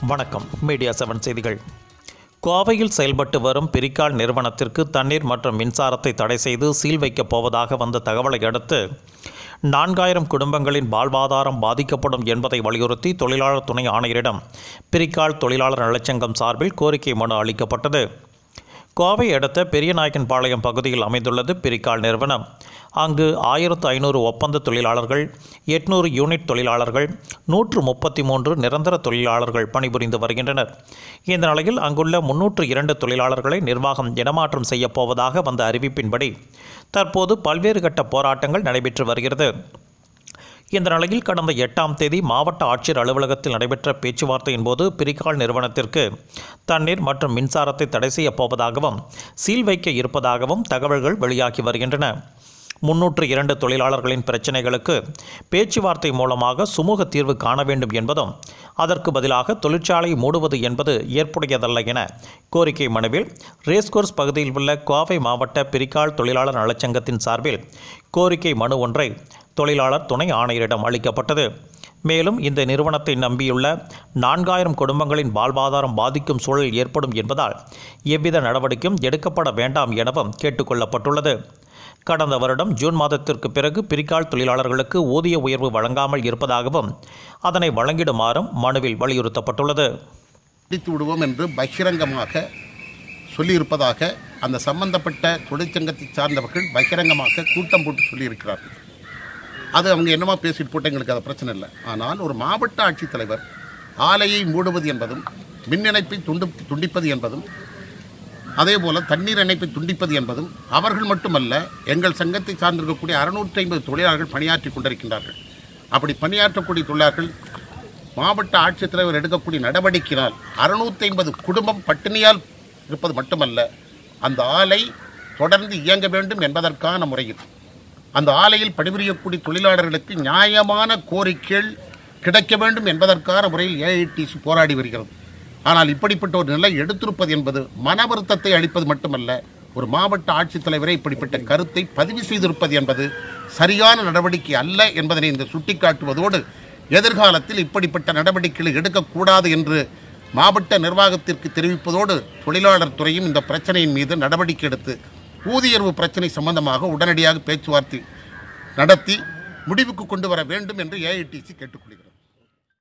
வணக்கம். Media seven செய்திகள். கோவையில் செயல்பட்டு வரும் பிரிக்கால் நிறுவனத்திற்கு தண்ணீர் மற்றும் மின்சாரத்தை தடை செய்து சீல் வைக்கப் போவதாக வந்த தகவலை அடுத்து நான்காயிரம் குடும்பங்களின் வாழ்வாதாரம் பாதிக்கப்படும் என்பதை வலியுறுத்தி தொழிலாளர் துணை ஆணையரிடம் பிரிக்கால் தொழிலாளர் நலச்சங்கம் சார்பில் கோரிக்கை மனு அளிக்கப்பட்டது. கோவை அடுத்த பெரியநாயக்கன்பாளையம் பகுதியில் அமைந்துள்ளது பிரிக்கால் நிறுவனம். அங்கு ஆயிரத்து ஐநூறு ஒப்பந்த தொழிலாளர்கள் எட்நூறு யூனிட் தொழிலாளர்கள் நூற்று முப்பத்தி மூன்று நிரந்தர தொழிலாளர்கள் பணிபுரிந்து வருகின்றனர். இந்த நிலையில் அங்குள்ள முன்னூற்று இரண்டு தொழிலாளர்களை நிர்வாகம் இடமாற்றம் செய்யப்போவதாக வந்த அறிவிப்பின்படி தற்போது பல்வேறு கட்ட போராட்டங்கள் நடைபெற்று வருகிறது. இந்த நிலையில் கடந்த எட்டாம் தேதி மாவட்ட ஆட்சியர் அலுவலகத்தில் நடைபெற்ற பேச்சுவார்த்தையின் போது பிரிகால் நிறுவனத்திற்கு தண்ணீர் மற்றும் மின்சாரத்தை தடை செய்யப் போவதாகவும் சீல் வைக்க இருப்பதாகவும் தகவல்கள் வெளியாகி வருகின்றன. முன்னூற்று இரண்டு தொழிலாளர்களின் பிரச்சினைகளுக்கு பேச்சுவார்த்தை மூலமாக சுமூக தீர்வு காண வேண்டும் என்பதும் அதற்கு பதிலாக தொழிற்சாலை மூடுவது என்பது ஏற்புடையதல்ல என கோரிக்கை மனுவில் ரேஸ்கோர்ஸ் பகுதியில் உள்ள கோவை மாவட்ட பிரிக்கால் தொழிலாளர் நலச்சங்கத்தின் சார்பில் கோரிக்கை மனு ஒன்றை தொழிலாளர் துணை ஆணையரிடம் அளிக்கப்பட்டது. மேலும் இந்த நிறுவனத்தை நம்பியுள்ள நான்காயிரம் குடும்பங்களின் வாழ்வாதாரம் பாதிக்கும் சூழல் ஏற்படும் என்பதால் எவ்வித நடவடிக்கையும் எடுக்கப்பட வேண்டாம் எனவும் கேட்டுக்கொள்ளப்பட்டுள்ளது. கடந்த வருடம் ஜூன் மாதத்திற்கு பிறகு பிரிக்கால் தொழிலாளர்களுக்கு ஊதிய உயர்வு வழங்காமல் இருப்பதாகவும் அதனை வழங்கிடுமாறும் மனுவில் வலியுறுத்தப்பட்டுள்ளது. பிடித்து விடுவோம் என்று பகிரங்கமாக சொல்லியிருப்பதாக அந்த சம்பந்தப்பட்ட தொழிற்சங்கத்தை சார்ந்தவர்கள் பகிரங்கமாக கூட்டம் போட்டு சொல்லியிருக்கிறார்கள். அது அவங்க என்னமா பேசிட்டு போட்டு எங்களுக்கு அது பிரச்சனை இல்லை. ஆனால் ஒரு மாவட்ட ஆட்சித்தலைவர் ஆலையை மூடுவது என்பதும் மின் இணைப்பை துண்டு துண்டிப்பது என்பதும் அதே போல் தண்ணீர் இணைப்பை துண்டிப்பது என்பதும் அவர்கள் மட்டுமல்ல எங்கள் சங்கத்தை சார்ந்திருக்கக்கூடிய அறுநூற்றி ஐம்பது தொழிலாளர்கள் பணியாற்றி கொண்டிருக்கின்றார்கள். அப்படி பணியாற்றக்கூடிய தொழிலாளர்கள் மாவட்ட ஆட்சித்தலைவர் எடுக்கக்கூடிய நடவடிக்கையினால் அறுநூற்றி ஐம்பது குடும்பம் பட்டினியால் இருப்பது மட்டுமல்ல அந்த ஆலை தொடர்ந்து இயங்க வேண்டும் என்பதற்கான முறையில் அந்த ஆலையில் பணிபுரியக்கூடிய தொழிலாளர்களுக்கு நியாயமான கோரிக்கைகள் கிடைக்க வேண்டும் என்பதற்கான முறையில் ஏஐடிசி போராடி வருகிறது. ஆனால் இப்படிப்பட்ட ஒரு நிலை எடுத்திருப்பது என்பது மன வருத்தத்தை அளிப்பது மட்டுமல்ல ஒரு மாவட்ட ஆட்சித்தலைவரை இப்படிப்பட்ட கருத்தை பதிவு செய்திருப்பது என்பது சரியான நடவடிக்கை அல்ல என்பதனை இந்த சுட்டிக்காட்டுவதோடு எதிர்காலத்தில் இப்படிப்பட்ட நடவடிக்கைகளை எடுக்கக்கூடாது என்று மாவட்ட நிர்வாகத்திற்கு தெரிவிப்பதோடு தொழிலாளர் துறையும் இந்த பிரச்சனையின் மீது நடவடிக்கை எடுத்து ஊதியர்வு பிரச்சனை சம்பந்தமாக உடனடியாக பேச்சுவார்த்தை நடத்தி முடிவுக்கு கொண்டு வர வேண்டும் என்று ஏஐடிசி கேட்டுக்கொள்கிறது.